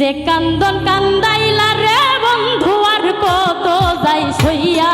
যে কান্দন কান্দাইলা রে বন্ধু আর কত যাই সইয়া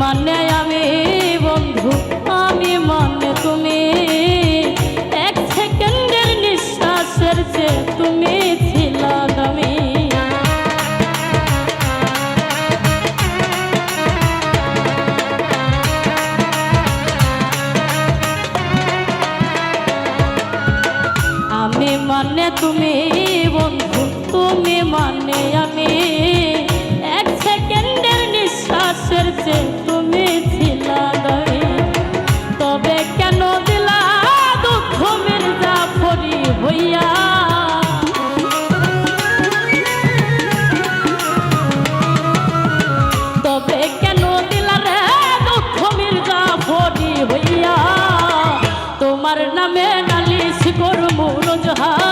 মানে আমি বন্ধু আমি মানে তুমি। এক সেকেন্ডের নিঃশ্বাসের যে তুমি আমি মানে তুমি তোমার নামে নালিশ করব রোজহার।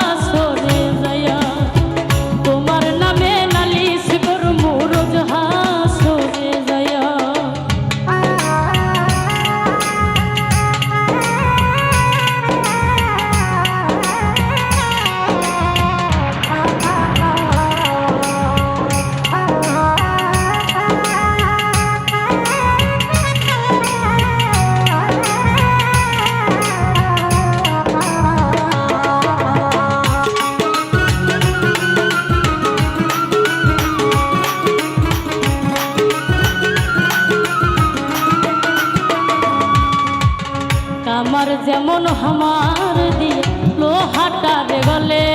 যেমন আমার দিয়ে লোহাটা রে গলে,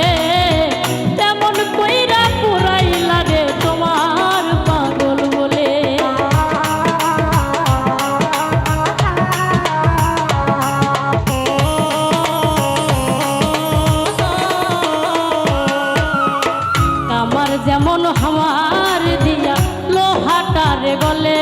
তেমন কইরা পুরাইলা লাগে তোমার পাগল বলে। আমার যেমন আমার দিয়া লোহাটা রে গলে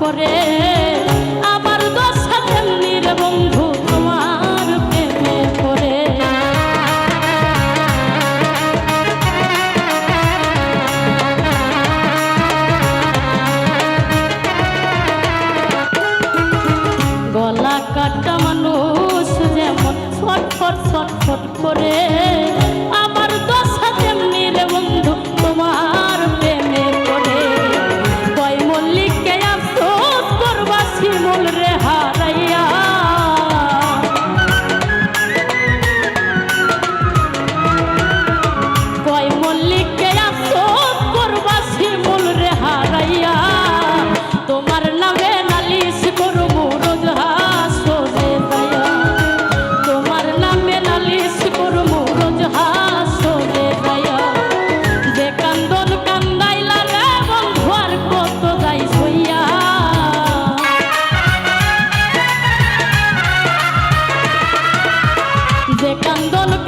পরে আবার দশা তেমনি রে বন্ধু, তোমার প্রেমে পরে গলা কাটা মানুষ যেমন ছটফট ছটফট করে। যে কান্দল